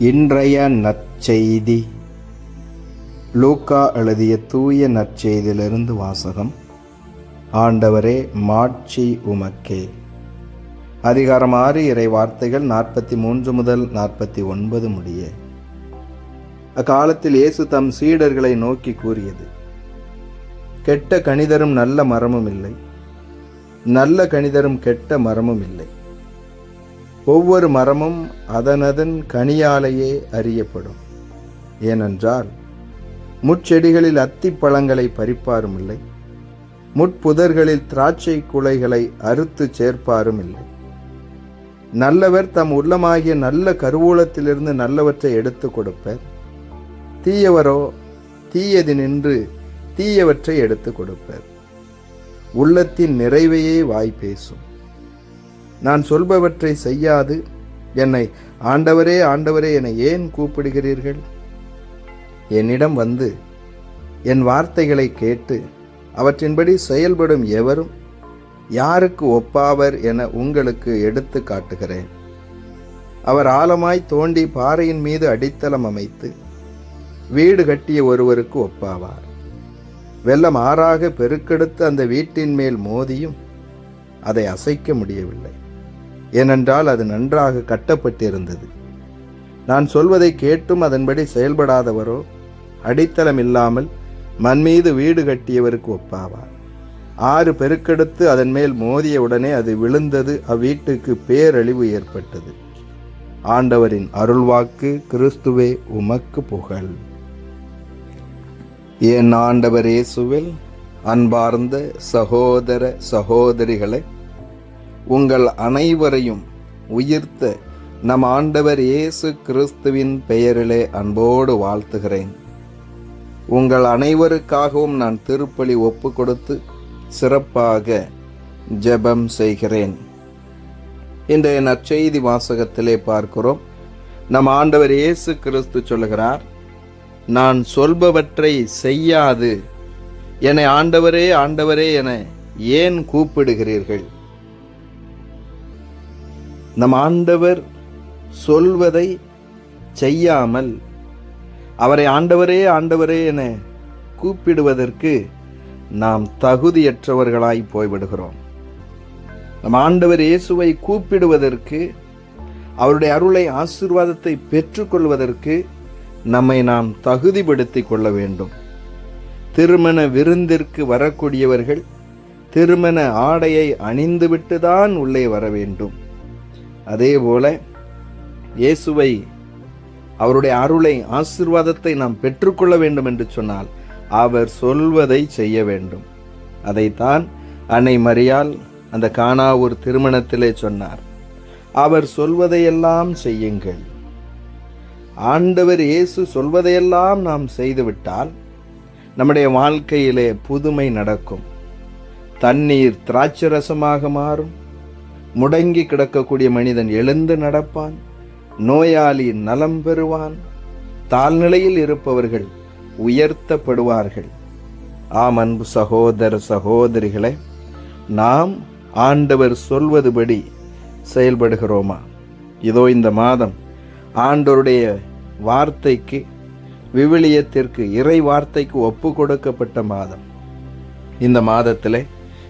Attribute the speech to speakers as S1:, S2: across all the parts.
S1: இன்றைய நற்செய்தி. லூக்கா எழுதிய தூய நற்செய்தியிலிருந்து வாசகம். ஆண்டவரே மாட்சி உமக்கே. அதிகாரம் ஆறு இறை வார்த்தைகள் நாற்பத்தி மூன்று முதல் நாற்பத்தி ஒன்பது முடிய. அக்காலத்தில் இயேசு தம் சீடர்களை நோக்கி கூறியது கெட்ட கணிதரும் நல்ல மரமும் இல்லை. நல்ல கணிதரும் கெட்ட மரமும் இல்லை. ஒவ்வொரு மரமும் அதனதன் கனியாலேயே அறியப்படும். ஏனென்றால் முட்செடிகளில் அத்திப்பழங்களை பறிப்பாரும் இல்லை. முட்புதர்களில் திராட்சை குலைகளை அறுத்து சேர்ப்பாரும் இல்லை. நல்லவர் தம் உள்ளமாகிய நல்ல கருவூலத்திலிருந்து நல்லவற்றை எடுத்து கொடுப்பர். தீயவரோ தீயது நின்று தீயவற்றை எடுத்து கொடுப்பர். உள்ளத்தின் நிறைவையே வாய் பேசும். நான் சொல்பவற்றை செய்யாது. என்னை ஆண்டவரே ஆண்டவரே என ஏன் கூப்பிடுகிறீர்கள்? என்னிடம் வந்து என் வார்த்தைகளை கேட்டு அவற்றின்படி செயல்படும் எவரும் யாருக்கு ஒப்பாவர் என உங்களுக்கு எடுத்து காட்டுகிறேன். அவர் ஆழமாய் தோண்டி பாறையின் மீது அடித்தளம் அமைத்து வீடு கட்டிய ஒருவருக்கு ஒப்பாவார். வெள்ளம் ஆறாக பெருக்கெடுத்து அந்த வீட்டின் மேல் மோதியும் அதை அசைக்க முடியவில்லை. ஏனென்றால் அது நன்றாக கட்டப்பட்டிருந்தது. நான் சொல்வதை கேட்டும் அதன்படி செயல்படாதவரோ அடித்தளம் இல்லாமல் மண்மீது வீடு கட்டியவருக்கு ஒப்பாவார். ஆறு பெருக்கெடுத்து அதன் மேல் மோதிய உடனே அது விழுந்தது அவ்வீட்டுக்கு பேரழிவு ஏற்பட்டது. ஆண்டவரின் அருள்வாக்கு கிறிஸ்துவே உமக்கு புகழ். என் ஆண்டவர் இயேசுவில் அன்பார்ந்த சகோதர சகோதரிகளை உங்கள் அனைவரையும் உயிர்த்த நம் ஆண்டவர் இயேசு கிறிஸ்துவின் பெயரிலே அன்போடு வாழ்த்துகிறேன். உங்கள் அனைவருக்காகவும் நான் திருப்பலி ஒப்பு கொடுத்து சிறப்பாக ஜெபம் செய்கிறேன். இன்றைய நற்செய்தி வாசகத்திலே பார்க்கிறோம். நம் ஆண்டவர் இயேசு கிறிஸ்து சொல்லுகிறார் நான் சொல்பவற்றை செய்யாது. என்னை ஆண்டவரே ஆண்டவரே என ஏன் கூப்பிடுகிறீர்கள்? நம் ஆண்டவர் சொல்வதை செய்யாமல் அவரை ஆண்டவரே ஆண்டவரே என கூப்பிடுவதற்கு நாம் தகுதியற்றவர்களாய் போய்விடுகிறோம். நம் ஆண்டவர் இயேசுவை கூப்பிடுவதற்கு அவருடைய அருளை ஆசீர்வாதத்தை பெற்றுக்கொள்வதற்கு நம்மை நாம் தகுதிப்படுத்திக் கொள்ள வேண்டும். திருமண விருந்திற்கு வரக்கூடியவர்கள் திருமண ஆடையை அணிந்துவிட்டுதான் உள்ளே வர வேண்டும். அதே போல இயேசுவை அவருடைய அருளை ஆசிர்வாதத்தை நாம் பெற்றுக்கொள்ள வேண்டும் என்று சொன்னால் அவர் சொல்வதை செய்ய வேண்டும். அதைத்தான் அன்னை மரியால் அந்த காணா ஒரு திருமணத்திலே சொன்னார். அவர் சொல்வதையெல்லாம் செய்யுங்கள். ஆண்டவர் இயேசு சொல்வதையெல்லாம் நாம் செய்துவிட்டால் நம்முடைய வாழ்க்கையிலே புதுமை நடக்கும். தண்ணீர் திராட்சரசமாக மாறும். முடங்கி கிடக்கக்கூடிய மனிதன் எழுந்து நடப்பான் நோயாளி நலம் பெறுவான் தாழ்நிலையில் இருப்பவர்கள் உயர்த்தப்படுவார்கள். ஆம் அன்பு சகோதர சகோதரிகளை நாம் ஆண்டவர் சொல்வதுபடி செயல்படுகிறோமா? இதோ இந்த மாதம் ஆண்டவருடைய வார்த்தைக்கு விவிலியத்திற்கு இறை வார்த்தைக்கு ஒப்பு கொடுக்கப்பட்ட மாதம். இந்த மாதத்தில்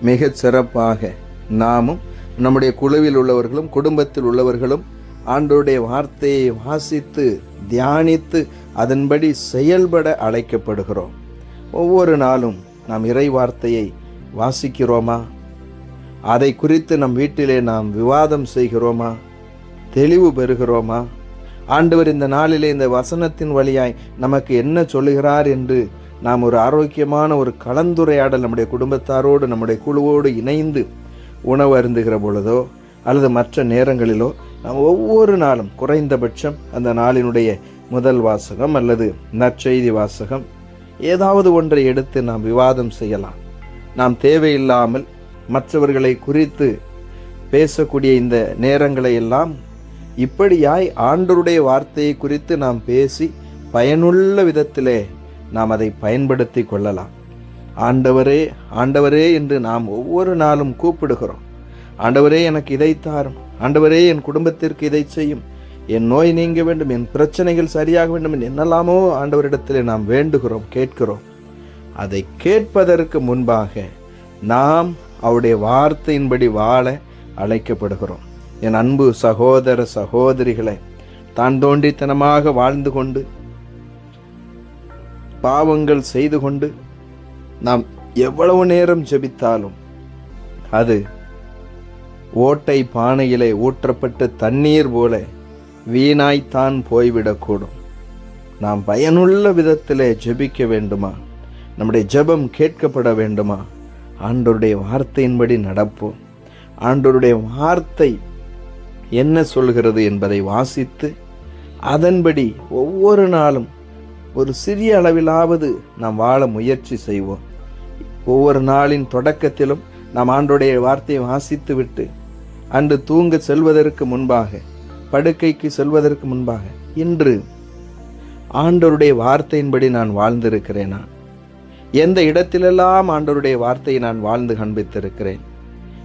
S1: மிகச் சிறப்பாக நாமும் நம்முடைய குழுவில் உள்ளவர்களும் குடும்பத்தில் உள்ளவர்களும் ஆண்டோருடைய வார்த்தையை வாசித்து தியானித்து அதன்படி செயல்பட அழைக்கப்படுகிறோம். ஒவ்வொரு நாளும் நாம் இறை வார்த்தையை வாசிக்கிறோமா? அதை குறித்து நம் வீட்டிலே நாம் விவாதம் செய்கிறோமா? தெளிவு பெறுகிறோமா? ஆண்டவர் இந்த நாளிலே இந்த வசனத்தின் வழியாய் நமக்கு என்ன சொல்லுகிறார் என்று நாம் ஒரு ஆரோக்கியமான ஒரு கலந்துரையாடல் நம்முடைய குடும்பத்தாரோடு நம்முடைய குழுவோடு இணைந்து உணவு அருந்துகிற பொழுதோ அல்லது மற்ற நேரங்களிலோ நாம் ஒவ்வொரு நாளும் குறைந்தபட்சம் அந்த நாளினுடைய முதல் வாசகம் அல்லது நற்செய்தி வாசகம் ஏதாவது ஒன்றை எடுத்து நாம் விவாதம் செய்யலாம். நாம் தேவையில்லாமல் மற்றவர்களை குறித்து பேசக்கூடிய இந்த நேரங்களை எல்லாம் இப்படியாய் ஆண்டருடைய வார்த்தையை குறித்து நாம் பேசி பயனுள்ள விதத்திலே நாம் அதை பயன்படுத்தி கொள்ளலாம். ஆண்டவரே ஆண்டவரே என்று நாம் ஒவ்வொரு நாளும் கூப்பிடுகிறோம். ஆண்டவரே எனக்கு இதை தாரும். ஆண்டவரே என் குடும்பத்திற்கு இதை செய்யும். என் நோய் நீங்க வேண்டும் என் பிரச்சனைகள் சரியாக வேண்டும் என்னெல்லாமோ ஆண்டவரிடத்தில் நாம் வேண்டுகிறோம் கேட்கிறோம். அதை கேட்பதற்கு முன்பாக நாம் அவருடைய வார்த்தையின்படி வாழ அழைக்கப்படுகிறோம். என் அன்பு சகோதர சகோதரிகளை தான் தோண்டித்தனமாக வாழ்ந்து கொண்டு பாவங்கள் செய்து கொண்டு நாம் எவ்வளவு நேரம் ஜெபித்தாலும் அது ஓட்டை பானையிலே ஊற்றப்பட்ட தண்ணீர் போல வீணாய்த்தான் போய்விடக்கூடும். நாம் பயனுள்ள விதத்திலே ஜெபிக்க வேண்டுமா? நம்முடைய ஜெபம் கேட்கப்பட வேண்டுமா? ஆண்டோருடைய வார்த்தையின்படி நடப்போம். ஆண்டோருடைய வார்த்தை என்ன சொல்கிறது என்பதை வாசித்து அதன்படி ஒவ்வொரு நாளும் ஒரு சிறிய அளவிலாவது நாம் வாழ முயற்சி செய்வோம். ஒவ்வொரு நாளின் தொடக்கத்திலும் நாம் ஆண்டோடைய வார்த்தையை வாசித்து விட்டு அன்று தூங்க செல்வதற்கு முன்பாக படுக்கைக்கு செல்வதற்கு முன்பாக இன்று ஆண்டவருடைய வார்த்தையின்படி நான் வாழ்ந்திருக்கிறேனா? எந்த இடத்திலெல்லாம் ஆண்டவருடைய வார்த்தையை நான் வாழ்ந்து காண்பித்திருக்கிறேன்?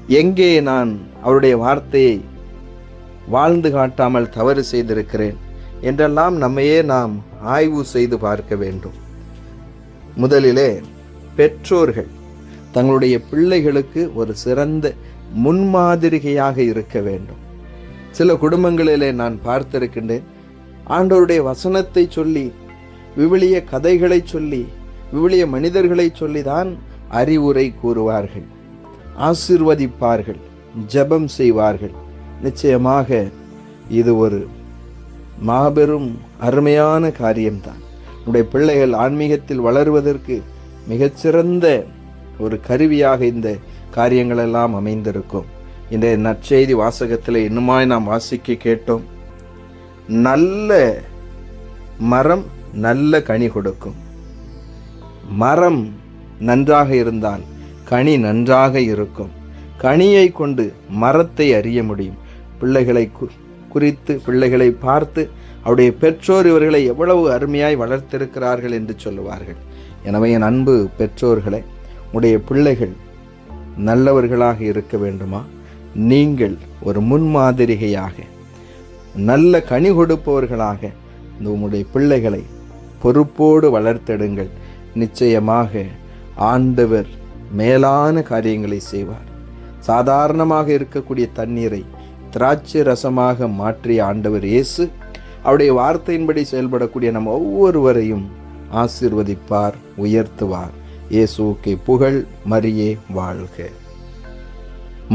S1: எங்கே நான் அவருடைய வார்த்தையை வாழ்ந்து காட்டாமல் தவறு செய்திருக்கிறேன்? என்றெல்லாம் நம்மையே நாம் ஆய்வு செய்து பார்க்க வேண்டும். முதலிலே பெற்றோர்கள் தங்களுடைய பிள்ளைகளுக்கு ஒரு சிறந்த முன்மாதிரிகையாக இருக்க வேண்டும். சில குடும்பங்களிலே நான் பார்த்திருக்கின்றேன். ஆண்டோருடைய வசனத்தை சொல்லி விவிலிய கதைகளை சொல்லி விவிலிய மனிதர்களை சொல்லிதான் அறிவுரை கூறுவார்கள். ஆசிர்வதிப்பார்கள் ஜெபம் செய்வார்கள். நிச்சயமாக இது ஒரு மாபெரும் அருமையான காரியம்தான். நம்முடைய பிள்ளைகள் ஆன்மீகத்தில் வளருவதற்கு மிகச்சிறந்த ஒரு கருவியாக இந்த காரியங்கள் எல்லாம் அமைந்திருக்கும். இந்த நற்செய்தி வாசகத்தில் இன்னுமாய் நாம் வாசிக்க கேட்டோம். நல்ல மரம் நல்ல கனி கொடுக்கும். மரம் நன்றாக இருந்தால் கனி நன்றாக இருக்கும். கனியை கொண்டு மரத்தை அறிய முடியும். பிள்ளைகளை கு- குறித்து பிள்ளைகளை பார்த்து அவருடைய பெற்றோர் இவர்களை எவ்வளவு அருமையாய் வளர்த்திருக்கிறார்கள் என்று சொல்லுவார்கள். எனவே என் அன்பு பெற்றோர்களை உடைய பிள்ளைகள் நல்லவர்களாக இருக்க வேண்டுமா? நீங்கள் ஒரு முன்மாதிரிகையாக நல்ல கனி கொடுப்பவர்களாக உங்களுடைய பிள்ளைகளை பொறுப்போடு வளர்த்தெடுங்கள். நிச்சயமாக ஆண்டவர் மேலான காரியங்களை செய்வார். சாதாரணமாக இருக்கக்கூடிய தண்ணீரை திராட்சை ரசமாக மாற்றிய ஆண்டவர் இயேசு அவருடைய வார்த்தையின்படி செயல்படக்கூடிய நம் ஒவ்வொருவரையும் ஆசிர்வதிப்பார் உயர்த்துவார். இயேசுவுக்கு புகழ் மரியே வாழ்க.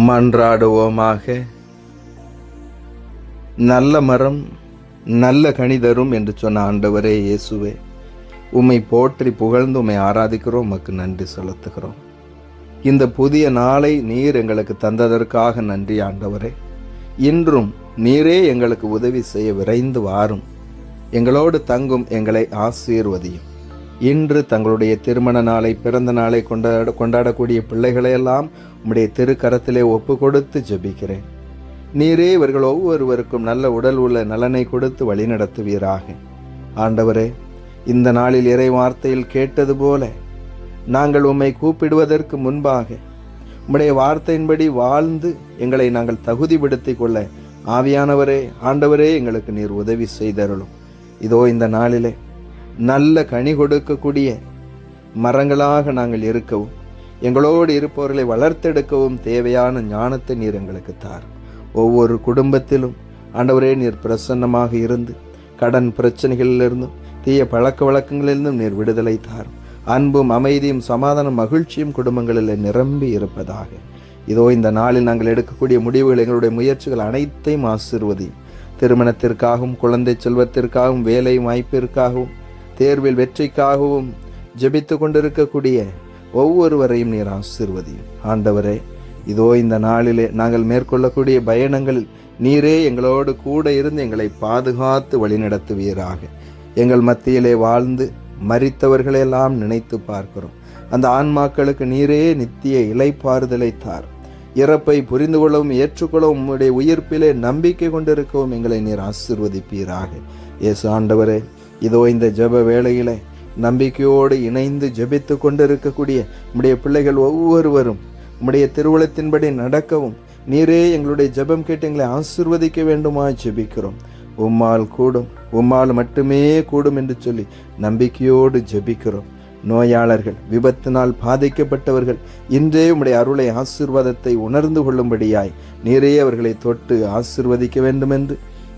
S1: மன்றாடுவோமாக. நல்ல மரம் நல்ல கனி தரும் என்று சொன்ன ஆண்டவரே இயேசுவே உம்மை போற்றி புகழ்ந்து உம்மை ஆராதிக்கிறோம் உமக்கு நன்றி செலுத்துகிறோம். இந்த புதிய நாளை நீர் எங்களுக்கு தந்ததற்காக நன்றி ஆண்டவரே. இன்றும் நீரே எங்களுக்கு உதவி செய்ய விரைந்து வாரும். எங்களோடு தங்கும் எங்களை ஆசீர்வதியும். இன்று தங்களுடைய திருமண நாளை பிறந்த நாளை கொண்டாட கொண்டாடக்கூடிய பிள்ளைகளையெல்லாம் உம்முடைய திருக்கரத்திலே ஒப்பு கொடுத்து ஜெபிக்கிறேன். நீரே இவர்கள் ஒவ்வொருவருக்கும் நல்ல உடல் உள்ள நலனை கொடுத்து வழிநடத்துவீராக ஆண்டவரே இந்த நாளில் இறை வார்த்தையில் கேட்டது போல நாங்கள் உம்மை கூப்பிடுவதற்கு முன்பாக உம்முடைய வார்த்தையின்படி வாழ்ந்து எங்களை நாங்கள் தகுதிப்படுத்திக் கொள்ள ஆவியானவரே ஆண்டவரே எங்களுக்கு நீர் உதவி செய்தருளும். இதோ இந்த நாளிலே நல்ல கனி கொடுக்கக்கூடிய மரங்களாக நாங்கள் இருக்கவும் எங்களோடு இருப்பவர்களை வளர்த்தெடுக்கவும் தேவையான ஞானத்தை நீர் எங்களுக்கு தார். ஒவ்வொரு குடும்பத்திலும் ஆண்டவரே நீர் பிரசன்னமாக இருந்து கடன் பிரச்சனைகளிலிருந்தும் தீய பழக்க வழக்கங்களிலிருந்தும் நீர் விடுதலை தாரும் அன்பும் அமைதியும் சமாதானம் மகிழ்ச்சியும் குடும்பங்களில் நிரம்பி இருப்பதாக. இதோ இந்த நாளில் நாங்கள் எடுக்கக்கூடிய முடிவுகள் எங்களுடைய முயற்சிகள் அனைத்தையும் ஆசிர்வதியும். திருமணத்திற்காகவும் குழந்தை செல்வத்திற்காகவும் வேலை வாய்ப்பிற்காகவும் தேர்வில் வெற்றிக்காகவும் ஜெபித்து கொண்டிருக்கக்கூடிய ஒவ்வொருவரையும் நீர் ஆசிர்வதியும். ஆண்டவரே இதோ இந்த நாளிலே நாங்கள் மேற்கொள்ளக்கூடிய பயணங்களில் நீரே எங்களோடு கூட இருந்து எங்களை பாதுகாத்து வழிநடத்துவீராக. எங்கள் மத்தியிலே வாழ்ந்து மறித்தவர்களெல்லாம் நினைத்து பார்க்கிறோம். அந்த ஆன்மாக்களுக்கு நீரே நித்திய இலைப்பாறுதலை தார். இறப்பை புரிந்து கொள்ளவும் ஏற்றுக்கொள்ளவும் உம்முடைய உயிர்ப்பிலே நம்பிக்கை கொண்டிருக்கவும் எங்களை நீர் ஆசிர்வதிப்பீராக. இயேசு ஆண்டவரே இதோ இந்த ஜெப வேளையிலே நம்பிக்கையோடு இணைந்து ஜெபித்து கொண்டிருக்கக்கூடிய உம்முடைய பிள்ளைகள் ஒவ்வொருவரும் உம்முடைய திருவுளத்தின்படி நடக்கவும் நீரே எங்களுடைய ஜெபம் கேட்டு எங்களை ஆசிர்வதிக்க வேண்டுமா ஜெபிக்கிறோம். உம்மால் கூடும் உம்மால் மட்டுமே கூடும் என்று சொல்லி நம்பிக்கையோடு ஜெபிக்கிறோம். நோயாளர்கள் விபத்தினால் பாதிக்கப்பட்டவர்கள் இன்றே உம்முடைய அருளை ஆசிர்வாதத்தை உணர்ந்து கொள்ளும்படியாய் நீரே அவர்களை தொட்டு ஆசிர்வதிக்க வேண்டும் என்று